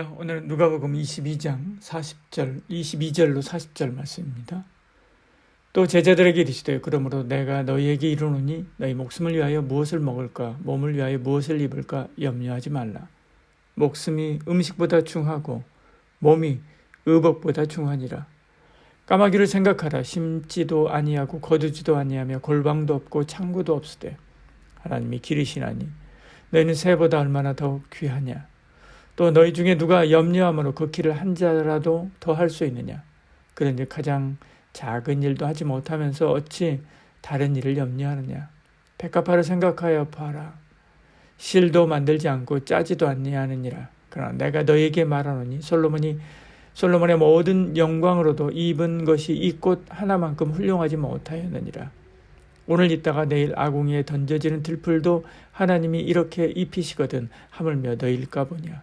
안녕하세요. 오늘은 누가복음 22장 40절, 22절로 40절 말씀입니다. 또 제자들에게 이르시되 그러므로 내가 너희에게 이르노니 너희 목숨을 위하여 무엇을 먹을까 몸을 위하여 무엇을 입을까 염려하지 말라. 목숨이 음식보다 중하고 몸이 의복보다 중하니라. 까마귀를 생각하라 심지도 아니하고 거두지도 아니하며 골방도 없고 창구도 없으되 하나님이 기르시나니 너희는 새보다 얼마나 더 귀하냐 또 너희 중에 누가 염려함으로 그 길을 한 자라도 더 할 수 있느냐? 그런데 가장 작은 일도 하지 못하면서 어찌 다른 일을 염려하느냐? 백합화를 생각하여 봐라. 실도 만들지 않고 짜지도 아니하느니라. 그러나 내가 너에게 말하노니 솔로몬이 솔로몬의 모든 영광으로도 입은 것이 이 꽃 하나만큼 훌륭하지 못하였느니라. 오늘 있다가 내일 아궁이에 던져지는 들풀도 하나님이 이렇게 입히시거든 하물며 너일까 보냐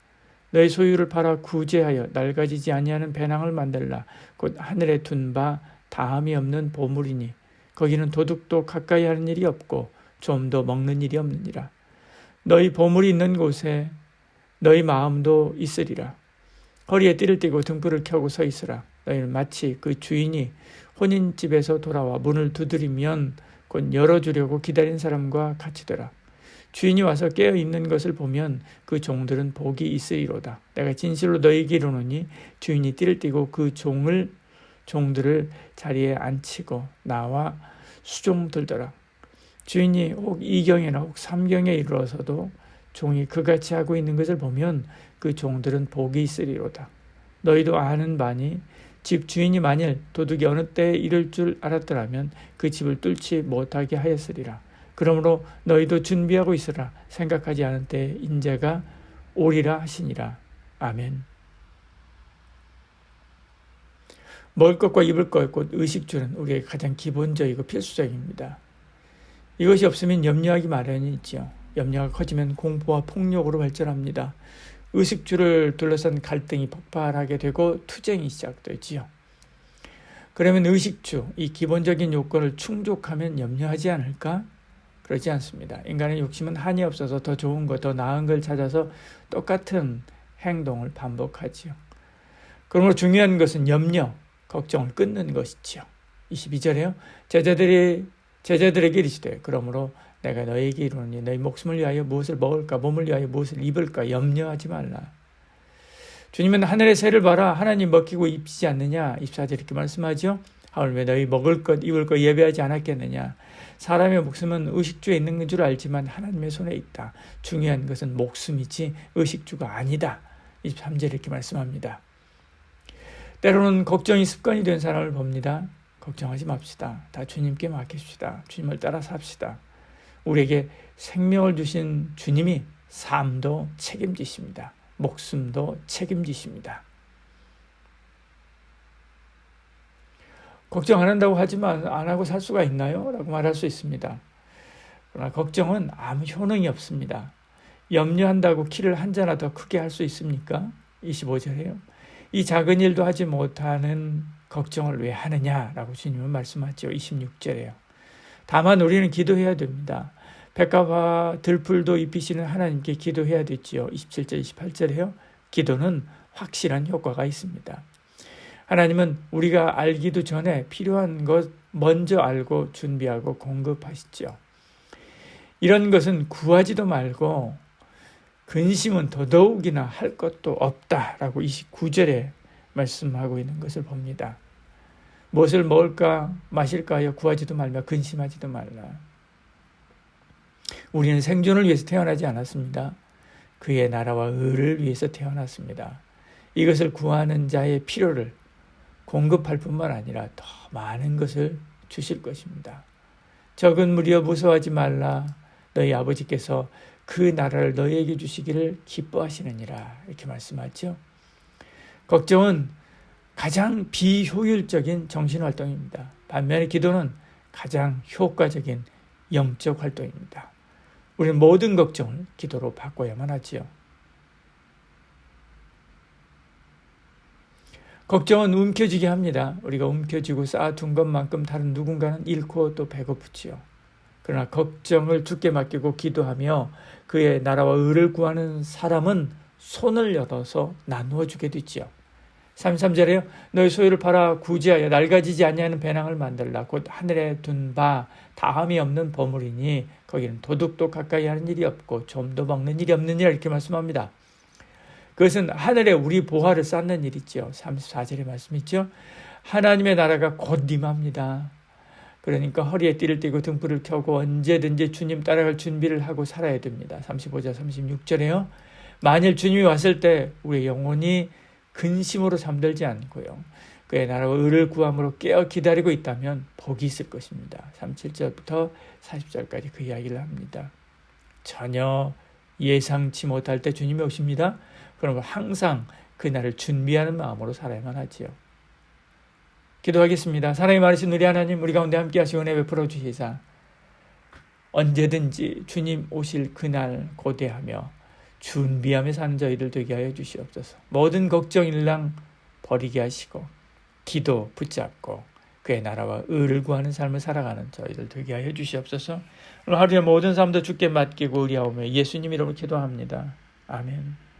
너희 소유를 팔아 구제하여 낡아지지 아니하는 배낭을 만들라. 곧 하늘에 둔 바 다함이 없는 보물이니 거기는 도둑도 가까이 하는 일이 없고 좀도 먹는 일이 없느니라. 너희 보물이 있는 곳에 너희 마음도 있으리라. 허리에 띠를 띠고 등불을 켜고 서 있으라. 너희는 마치 그 주인이 혼인집에서 돌아와 문을 두드리면 곧 열어주려고 기다린 사람과 같이 되라 주인이 와서 깨어 있는 것을 보면 그 종들은 복이 있으리로다. 내가 진실로 너희에게 이르노니 주인이 띠를 띠고 그 종을 종들을 자리에 앉히고 나와 수종 들더라. 주인이 혹 이경이나 혹 삼경에 이르러서도 종이 그같이 하고 있는 것을 보면 그 종들은 복이 있으리로다. 너희도 아는 바니 집 주인이 만일 도둑이 어느 때에 이를 줄 알았더라면 그 집을 뚫지 못하게 하였으리라. 그러므로 너희도 준비하고 있으라 생각하지 않은 때 인자가 오리라 하시니라. 아멘. 먹을 것과 입을 것, 곧 의식주는 우리의 가장 기본적이고 필수적입니다. 이것이 없으면 염려하기 마련이지요. 염려가 커지면 공포와 폭력으로 발전합니다. 의식주를 둘러싼 갈등이 폭발하게 되고 투쟁이 시작되지요. 그러면 의식주, 이 기본적인 요건을 충족하면 염려하지 않을까? 그렇지 않습니다. 인간의 욕심은 한이 없어서 더 좋은 것, 더 나은 걸 찾아서 똑같은 행동을 반복하지요. 그러므로 중요한 것은 염려, 걱정을 끊는 것이지요. 22절에요. 제자들이 제자들에게 이르시되 그러므로 내가 너에게 이르노니 너희 목숨을 위하여 무엇을 먹을까 몸을 위하여 무엇을 입을까 염려하지 말라. 주님은 하늘의 새를 봐라 하나님 먹히고 입히지 않느냐 24절 이렇게 말씀하죠. 하물며 너희 먹을 것 입을 것 예배하지 않았겠느냐 사람의 목숨은 의식주에 있는 줄 알지만 하나님의 손에 있다. 중요한 것은 목숨이지 의식주가 아니다. 23절 이렇게 말씀합니다. 때로는 걱정이 습관이 된 사람을 봅니다. 걱정하지 맙시다. 다 주님께 맡깁시다. 주님을 따라 삽시다. 우리에게 생명을 주신 주님이 삶도 책임지십니다. 목숨도 책임지십니다. 걱정 안 한다고 하지만 안 하고 살 수가 있나요? 라고 말할 수 있습니다. 그러나 걱정은 아무 효능이 없습니다. 염려한다고 키를 한 자나 더 크게 할 수 있습니까? 25절에요. 이 작은 일도 하지 못하는 걱정을 왜 하느냐라고 주님은 말씀하죠. 26절에요. 다만 우리는 기도해야 됩니다. 백합화 들풀도 입히시는 하나님께 기도해야 되지요. 27절, 28절에요. 기도는 확실한 효과가 있습니다. 하나님은 우리가 알기도 전에 필요한 것 먼저 알고 준비하고 공급하시죠. 이런 것은 구하지도 말고 근심은 더더욱이나 할 것도 없다라고 29절에 말씀하고 있는 것을 봅니다. 무엇을 먹을까 마실까 하여 구하지도 말며 근심하지도 말라. 우리는 생존을 위해서 태어나지 않았습니다. 그의 나라와 의를 위해서 태어났습니다. 이것을 구하는 자의 필요를 공급할 뿐만 아니라 더 많은 것을 주실 것입니다. 적은 무리여 무서워하지 말라. 너희 아버지께서 그 나라를 너희에게 주시기를 기뻐하시느니라. 이렇게 말씀하죠. 걱정은 가장 비효율적인 정신 활동입니다. 반면에 기도는 가장 효과적인 영적 활동입니다. 우리는 모든 걱정을 기도로 바꿔야만 하지요. 걱정은 움켜쥐게 합니다. 우리가 움켜쥐고 쌓아둔 것만큼 다른 누군가는 잃고 또 배고프지요. 그러나 걱정을 주께 맡기고 기도하며 그의 나라와 의를 구하는 사람은 손을 열어서 나누어 주게 되지요. 33절에요. 너희 소유를 팔아 구제하여 낡아지지 아니하는 배낭을 만들라. 곧 하늘에 둔 바 다함이 없는 보물이니 거기는 도둑도 가까이 하는 일이 없고 좀도 먹는 일이 일이라 이렇게 말씀합니다. 그것은 하늘에 우리 보화를 쌓는 일이죠. 34절의 말씀 있죠. 하나님의 나라가 곧 임합니다. 그러니까 허리에 띠를 띠고 등불을 켜고 언제든지 주님 따라갈 준비를 하고 살아야 됩니다. 35절 36절에요. 만일 주님이 왔을 때 우리의 영혼이 근심으로 잠들지 않고요. 그의 나라와 의를 구함으로 깨어 기다리고 있다면 복이 있을 것입니다. 37절부터 40절까지 그 이야기를 합니다. 전혀 예상치 못할 때 주님이 오십니다. 그러면 항상 그날을 준비하는 마음으로 살아야만 하지요. 기도하겠습니다. 사랑이 많으신 우리 하나님, 우리 가운데 함께 하시고 내 베풀어 주시사 언제든지 주님 오실 그날 고대하며 준비하며 사는 저희들 되게 하여 주시옵소서. 모든 걱정 일랑 버리게 하시고 기도 붙잡고 그의 나라와 의를 구하는 삶을 살아가는 저희들 되게 하여 주시옵소서. 오늘 하루의 모든 삶도 주께 맡기고 의리하오며 예수님 이름으로 기도합니다. 아멘.